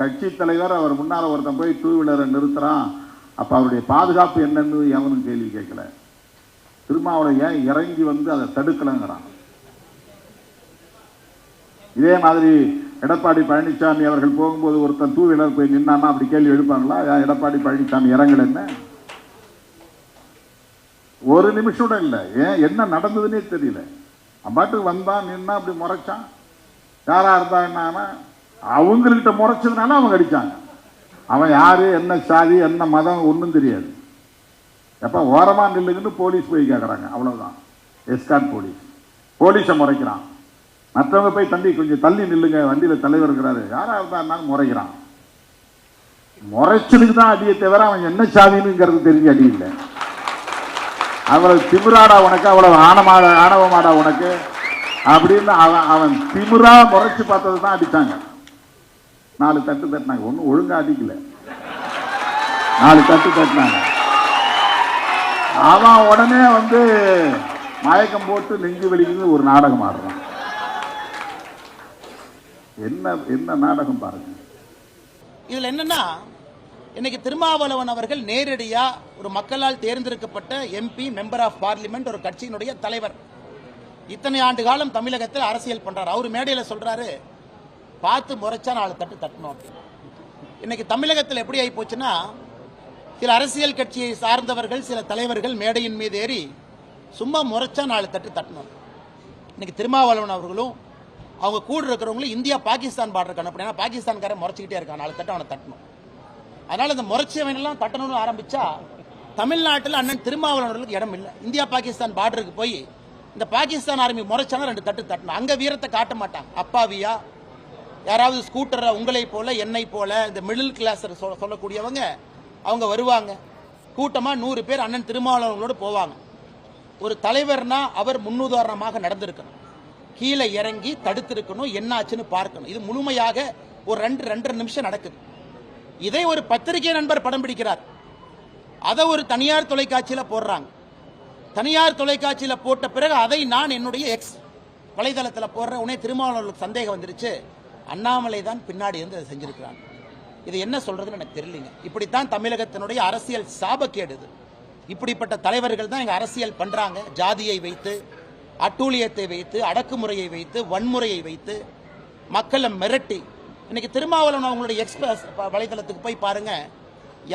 கட்சி தலைவர் அவர் முன்னால் ஒருத்தன் போய் டூ வீலரை நிறுத்துகிறான் அப்போ அவருடைய பாதுகாப்பு என்னன்னு எவனும் கேள்வி கேட்கல. திருமாவளை ஏன் இறங்கி வந்து அதை தடுக்கலைங்கிறான். இதே மாதிரி எடப்பாடி பழனிசாமி அவர்கள் போகும்போது ஒருத்தன் டூ வீலர் போய் நின்னான்னா அப்படி கேள்வி எழுப்பாங்களா? ஏன் எடப்பாடி பழனிசாமி இறங்கல என்ன? ஒரு நிமிஷம் இல்லை. ஏன்? என்ன நடந்ததுன்னே தெரியல. அவன் பாட்டுக்கு வந்தான் நின்னா அப்படி முறைச்சான். யாரா இருந்தா என்னன்னா அவங்கக்கிட்ட முறைச்சதுனால அவங்க அடிச்சாங்க. அவன் யார் என்ன சாதி என்ன மதம் ஒன்றும் தெரியாது. எப்போ ஓரமாக நில்லுங்கன்னு போலீஸ் போய் கேட்குறாங்க அவ்வளோதான் எஸ்கான் போலீஸ். போலீஸை முறைக்கிறான். மற்றவங்க போய் தம்பி கொஞ்சம் தள்ளி நில்லுங்க. வண்டியில் தலைவர் இருக்கிறாரு. யாராக இருந்தாருனாலும் முறைக்கிறான். முறைச்சதுக்கு தான் அடியை தவிர அவன் என்ன சாதினுங்கிறது தெரிஞ்சு அடி இல்லை. அவ்வளவு திமிராடா உனக்கு அவ்வளவு ஆணமா ஆணவமாடா உனக்கு. அப்படின்னு அவன் அவன் திமிரா முறைச்சு பார்த்தது தான் அடித்தாங்க நாலு தட்டு தட்டினாங்க. ஒன்றும் ஒழுங்கா அடிக்கல. நாலு தட்டு தட்டினாங்க. அவன் உடனே வந்து மயக்கம் போட்டு நெஞ்சு வலிக்குது ஒரு நாடகம் ஆடுறான். என்ன என்ன நாடகம் பாருங்க. இதில் என்னன்னா இன்னைக்கு திருமாவளவன் அவர்கள் நேரடியா ஒரு மக்களால் தேர்ந்தெடுக்கப்பட்ட எம்பி மெம்பர் ஆஃப் பார்லிமெண்ட் ஒரு கட்சியினுடைய தலைவர். இத்தனை ஆண்டு காலம் தமிழகத்தில் அரசியல் பண்றாரு. அவர் மேடையில் சொல்றாரு பார்த்து முறைச்சா நாலு தட்டு தட்டணும். அப்படின்னு. இன்னைக்கு தமிழகத்தில் எப்படி ஆகி போச்சுன்னா சில அரசியல் கட்சியை சார்ந்தவர்கள் சில தலைவர்கள் மேடையின் மீது ஏறி சும்மா முறைச்சா நாலு தட்டு தட்டணும். இன்னைக்கு திருமாவளவன் அவர்களும் அவங்க கூட இருக்கிறவங்களும் இந்தியா பாகிஸ்தான் பார்டருக்கு அனுப்பினா பாகிஸ்தான்காரன் முறைச்சிக்கிட்டே இருக்கான். நாலு தட்டு அவனை தட்டணும். அதனால இந்த முறைச்சவனெல்லாம் தட்டணும்னு ஆரம்பிச்சா தமிழ்நாட்டில் அண்ணன் திருமாவளவர்களுக்கு இடம் இல்லை. இந்தியா பாகிஸ்தான் பார்டருக்கு போய் இந்த பாகிஸ்தான் ஆர்மி முறைச்சானா ரெண்டு தட்டு தட்டணும். அங்கே வீரத்தை காட்ட மாட்டாங்க அப்பாவியா யாராவது ஸ்கூட்டரை உங்களை போல என்னை போல இந்த மிடில் கிளாஸ் சொல்லக்கூடியவங்க அவங்க வருவாங்க. கூட்டமாக நூறு பேர் அண்ணன் திருமாவளவங்களோடு போவாங்க. ஒரு தலைவர்னா அவர் முன்னுதாரணமாக நடந்திருக்கணும். கீழே இறங்கி தடுத்திருக்கணும் என்னாச்சுன்னு பார்க்கணும். இது முழுமையாக ஒரு ரெண்டு ரெண்டரை நிமிஷம் நடக்குது. இதை ஒரு பத்திரிகை நண்பர் படம் பிடிக்கிறார். அதை ஒரு தனியார் தொலைக்காட்சியில் போடுறாங்க. தனியார் தொலைக்காட்சியில் போட்ட பிறகு அதை நான் என்னுடைய எக்ஸ் வலைதளத்தில் போடுற உடனே திருமாவளவர்களுக்கு சந்தேகம் வந்துருச்சு. அண்ணாமலை தான் பின்னாடி இருந்து அதை செஞ்சிருக்கிறான் இது என்ன சொல்றதுன்னு எனக்கு தெரியலங்க. இப்படித்தான் தமிழகத்தினுடைய அரசியல் சாபக்கேடு இது. இப்படிப்பட்ட தலைவர்கள் தான் எங்கள் அரசியல் பண்றாங்க. ஜாதியை வைத்து அட்டூழியத்தை வைத்து அடக்குமுறையை வைத்து வன்முறையை வைத்து மக்களை மிரட்டி. இன்னைக்கு திருமாவளவன் அவங்களுடைய எக்ஸ்பிரஸ் வலைதளத்துக்கு போய் பாருங்க.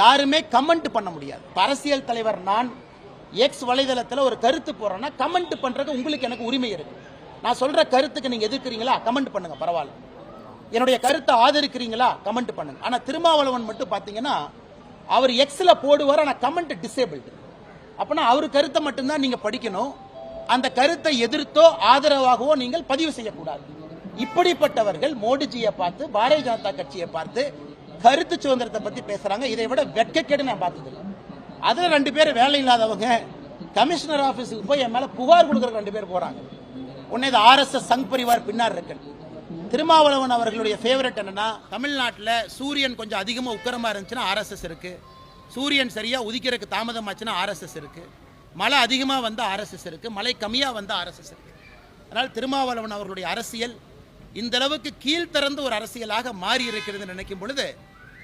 யாருமே கமெண்ட் பண்ண முடியாது. அரசியல் தலைவர் நான் எக்ஸ் வலைதளத்தில் ஒரு கருத்து போறேன்னா கமெண்ட் பண்றது உங்களுக்கு எனக்கு உரிமை இருக்கு. நான் சொல்ற கருத்துக்கு நீங்க எதிர்க்கிறீங்களா? கமெண்ட் பண்ணுங்க பரவாயில்ல. என்னுடைய கருத்தை ஆதரிக்கிறீங்களா? கமெண்ட் பண்ணுங்க. ஆனா திருமாவளவன் மட்டும் பாத்தீங்கன்னா அவர் எக்ஸ்ல போடுவார் ஆனா கமெண்ட் டிசேபிள்டு அப்பனா அவர் கருத்தை மட்டும்தான் நீங்க படிக்கணும். அந்த கருத்தை எதிர்த்தோ ஆதரவாகவோ நீங்கள் பதிவு செய்யக்கூடாது. இப்படிப்பட்டவர்கள் மோடிஜியை பார்த்து பாரதிய ஜனதா கட்சியை பார்த்து கருத்து சுதந்திரத்தை பத்தி பேசுறாங்க. இதை விட வெட்கக்கேடு நான் பார்த்தது அதில் அதுல ரெண்டு பேர் வேலை இல்லாதவங்க. கமிஷனர் ஆபீஸுக்கு போய் என் மேல புகார் கொடுக்கற ரெண்டு பேர் போறாங்க. உடனே இது ஆர்எஸ்எஸ் சங் பரிவார் பின்னார் இருக்கு. திருமாவளவன் அவர்களுடைய ஃபேவரட் என்னன்னா தமிழ்நாட்டில் சூரியன் கொஞ்சம் அதிகமாக உக்கரமாக இருந்துச்சுன்னா ஆர்எஸ்எஸ் இருக்கு. சூரியன் சரியா உதிக்கிறதுக்கு தாமதமாச்சுன்னா ஆர்எஸ்எஸ் இருக்கு. மழை அதிகமாக வந்த ஆர்எஸ்எஸ் இருக்கு. மழை கம்மியாக வந்த ஆர்எஸ்எஸ் இருக்கு. அதனால் திருமாவளவன் அவர்களுடைய அரசியல் இந்த அளவுக்கு ஒரு அரசியலாக மாறி இருக்கிறது நினைக்கும் பொழுது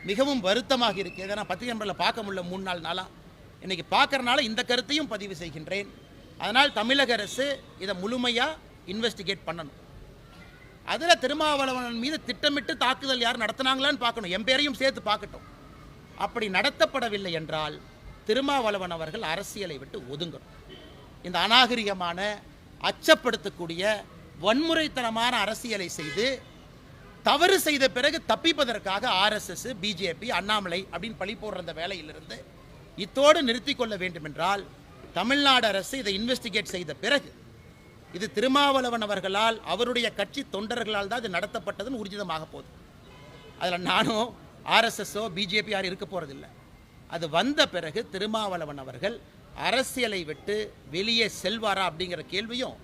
மிகவும் வருத்தமாக இருக்கு. இதை நான் பத்திரிகை நம்பரில் பார்க்க முடியல மூணு நாள் நாளா. இன்னைக்கு பார்க்கறனால இந்த கருத்தையும் பதிவு செய்கின்றேன். அதனால் தமிழக அரசு இதை முழுமையாக இன்வெஸ்டிகேட் பண்ணணும். அதில் திருமாவளவன் மீது திட்டமிட்டு தாக்குதல் யார் நடத்தினாங்களான்னு பார்க்கணும். என் பேரையும் சேர்த்து பார்க்கட்டும். அப்படி நடத்தப்படவில்லை என்றால் திருமாவளவன் அவர்கள் அரசியலை விட்டு ஒதுங்கணும். இந்த அநாகரிகமான அச்சப்படுத்தக்கூடிய வன்முறைத்தனமான அரசியலை செய்து தவறு செய்த பிறகு தப்பிப்பதற்காக ஆர்எஸ்எஸ் பிஜேபி அண்ணாமலை அப்படின்னு பழி போடுற அந்த வேலையிலிருந்து இத்தோடு நிறுத்தி கொள்ள வேண்டும் என்றால் தமிழ்நாடு அரசு இதை இன்வெஸ்டிகேட் செய்த பிறகு இது திருமாவளவன் அவர்களால் அவருடைய கட்சி தொண்டர்களால் தான் இது நடத்தப்பட்டதுன்னு உறுதிதமாக போகுது. அதில் நானும் ஆர்எஸ்எஸ்ஸோ பிஜேபி யாரும் இருக்க போகிறதில்ல அது வந்த பிறகு திருமாவளவன் அவர்கள் அரசியலை விட்டு வெளியே செல்வாரா அப்படிங்கிற கேள்வியும்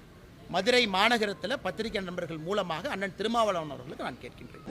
மதுரை மாநகரத்தில் பத்திரிகை நண்பர்கள் மூலமாக அண்ணன் திருமாவளவன் அவர்களுக்கு நான் கேட்கின்றேன்.